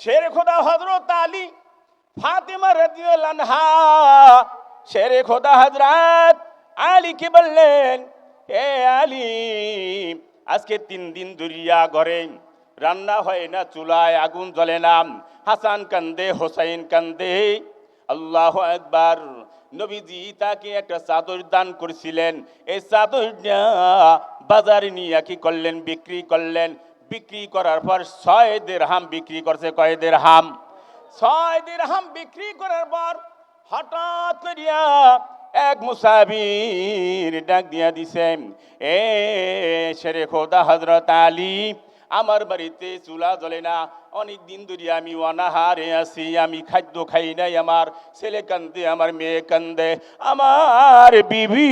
শের খোদা হজরত আলী ফাতেমা রাদিয়াল্লাহু শের খোদা হজরত আলীকে বললেন এ আলী আজকে তিন দিন দুরিয়া ঘরে রান্না হয় না চুলায় আগুন জ্বলে না। হাসান কান্দে, হোসাইন কান্দে। আল্লাহ একবার নবীজি তাকে একটা চাদর দান করেছিলেন। এই চাদরটা বাজারে নিয়ে কি করলেন, বিক্রি করলেন। বিক্রি করার পর ছয় দেড়হাম বিক্রি করছে, কয় দেড়হাম ছয় দেড়হাম বিক্রি করার পর হঠাৎ করিয়া এক মুসাবির ডাক দিয়া দিছে, এ শেরে খোদা হজরত আলী, আমার বাড়িতে চুলা জ্বলে না অনেক দিন ধরে আমি অনাহারে আছি, আমি খাদ্য খাই নাই, আমার ছেলে কান্দে, আমার মেয়ে কান্দে, আমার বিবি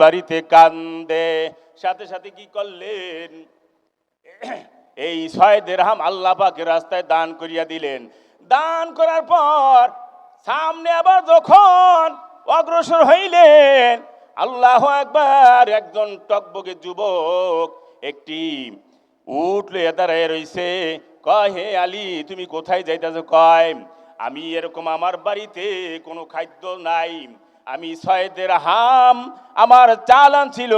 বাড়িতে কান্দে। সাথে সাথে কি করলেন? এই ছয় দেড়হাম আল্লাহ পাকের রাস্তায় দান করিয়া দিলেন। দান করার পর সামনে আবার যখন অগ্রসর হইলেন, আল্লাহ একবার একজন টকবকে যুবক একটি উঠ লইয়া দাঁড়ায় রইছে। কয়, হে আলী, তুমি কোথায় যাইতেছ? কয়, আমি এরকম আমার বাড়িতে কোনো খাদ্য নাই। আমি ছয়দের হাম আমার চালান ছিল।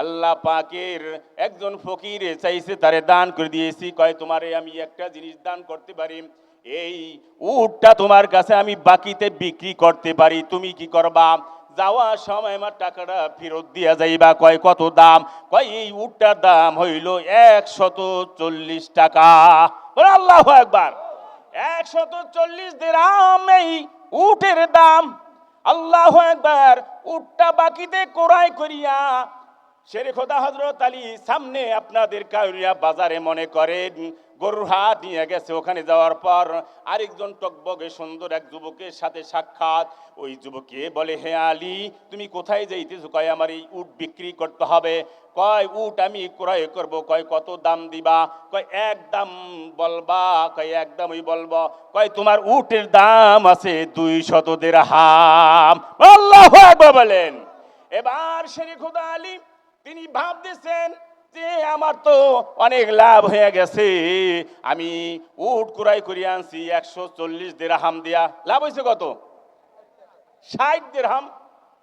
আল্লাহ পাকের একজন ফকির চাইছে তারে দান করে দিয়েছি, কয় তোমারে আমি একটা জিনিস দান করতে পারি, এই উটটা তোমার কাছে আমি বাকিতে বিক্রি করতে পারি, তুমি কি করবা? যাওয়ার সময় আমার টাকাটা ফেরত দিয়া যাইবা, কয় কত দাম? কয় এই উটটার দাম হইল একশত চল্লিশ টাকা। আল্লাহ একবার একশত চল্লিশ দিরাম এই উটের দাম। আল্লাহ একবার উটটা বাকিতে কোরাই করিয়া শেরে খোদা হজরত আলী সামনে আপনাদের কাউরিয়া বাজারে মনে করেন, গরুর হাট নিয়ে গেছে ওখানে যাওয়ার পর আরেকজন টকবগে সুন্দর এক যুবকের সাথে সাক্ষাৎ। ওই যুবকে বলে, হে আলী, তুমি কোথায় যাইতেছো? কয়, আমার এই উট বিক্রি করতে হবে। কয়, উট আমি ক্রয় করব। কয়, কত দাম দিবা? কয়, এক দাম বলবা। কয়, এক দামই বলব। কয়, তোমার উটের দাম আছে দুই শতদের হাম আল্লাহ বলেন। এবার শেরে খুদা আলী তিনি ভাবতেছেন যে আমার তো অনেক লাভ হয়ে গেছে। আমি উট কুড়াই করে আনছি, একশো চল্লিশ দেড়হাম দিয়া। লাভ হয়েছে কত? ষাট দেড়হাম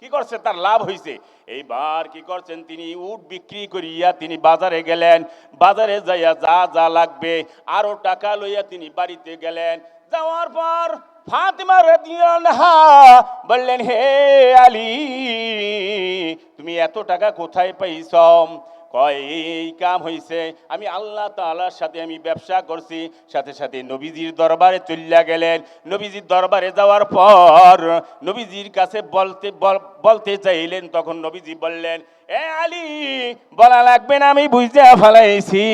কি করছে? তার লাভ হয়েছে। এইবার কি করছেন? তিনি উট বিক্রি করিয়া তিনি বাজারে গেলেন। বাজারে যাইয়া যা যা লাগবে, আরও টাকা লইয়া তিনি বাড়িতে গেলেন। যাওয়ার পর ফাতেমা রাদিয়াল্লাহা বললেন, হে আলী, তুমি এত টাকা কোথায় পাইছ কয় এই কাম হইছে। আমি আল্লাহ তাআলার সাথে আমি ব্যবসা করছি। সাথে সাথে নবীজির দরবারে চলিয়া গেলেন। নবীজির দরবারে যাওয়ার পর নবীজির কাছে বলতে, বল- বলতে চাইলেন। তখন নবীজি বললেন এ আলী, বলা লাগবে না আমি বুঝতে ফেলাইছি।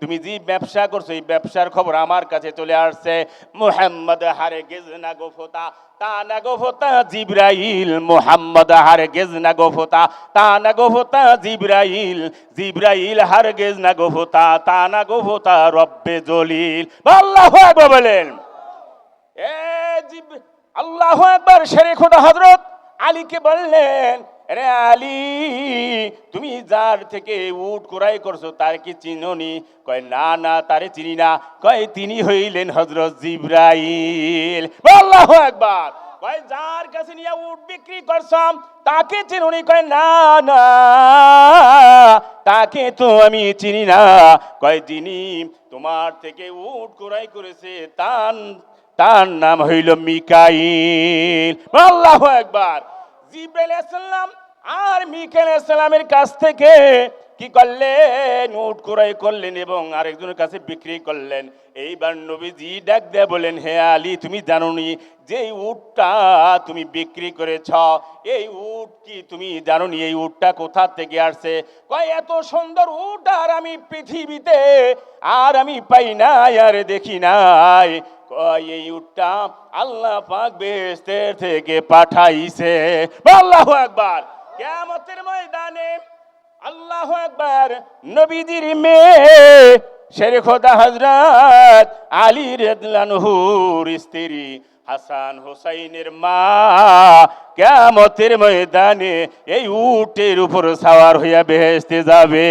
তুমি যে ব্যবসা করছ, এই ব্যবসার খবর আমার কাছে চলে আসছে। মোহাম্মদ হারে গেজ না গোফতা তা না গোফতা জিব্রাইল, মোহাম্মদ হারে গেজ না গোফতা তা না গোফতা জিব্রাইল জিব্রাইল হার গেজ না গোফতা তা না গোফতা রব্বে জলিল। আল্লাহ বলেন। এ জিব- আল্লাহ একবার শেরে খোদা হজরত আলীকে বললেন রে আলী, তুমি যার থেকে উট কোরাই করছ তার কি চিনোনি? কয়, না না, তারে চিনি না। কয়, তিনি হইলেন হজরত জিব্রাইল। আল্লাহ একবার কয়, যার কাছে নিয়ে উট বিক্রি করছাম, তাকে চিনুনি। কয়, না না, তাকে তো আমি চিনি না। কয়, যিনি তোমার থেকে উট কোরাই করেছে, তান, তার নাম হইল মিকাইল। আল্লাহ একবার জিব্রাইল সালাম আর মিকাইল কাছ থেকে কি করলেন উট ক্রয় করলেন এবং আরেকজনের কাছে বিক্রি করলেন। এইবার নবীজি ডাক দেয়া বলেন হে আলী, তুমি জানোনি যে উটটা তুমি বিক্রি করেছ? এই উট কি তুমি জানোনি? এই উটটা কোথা থেকে আসছে? কয়, এত সুন্দর উট আর আমি পৃথিবীতে আর আমি পাই নাই, আর দেখি নাই। এই উটটা আল্লাহ পাক বেহেশতের থেকে পাঠাইছে। আল্লাহ একবার কিয়ামতের ময়দানে আল্লাহ একবার নবীজির মেয়ে শেরে খোদা হজরত আলী রেদলানহুর স্ত্রী হাসান হোসাইনের মা কেমতের ময়দানে এই উটের উপর সাওয়ার হইয়া বেহেস্তে যাবে।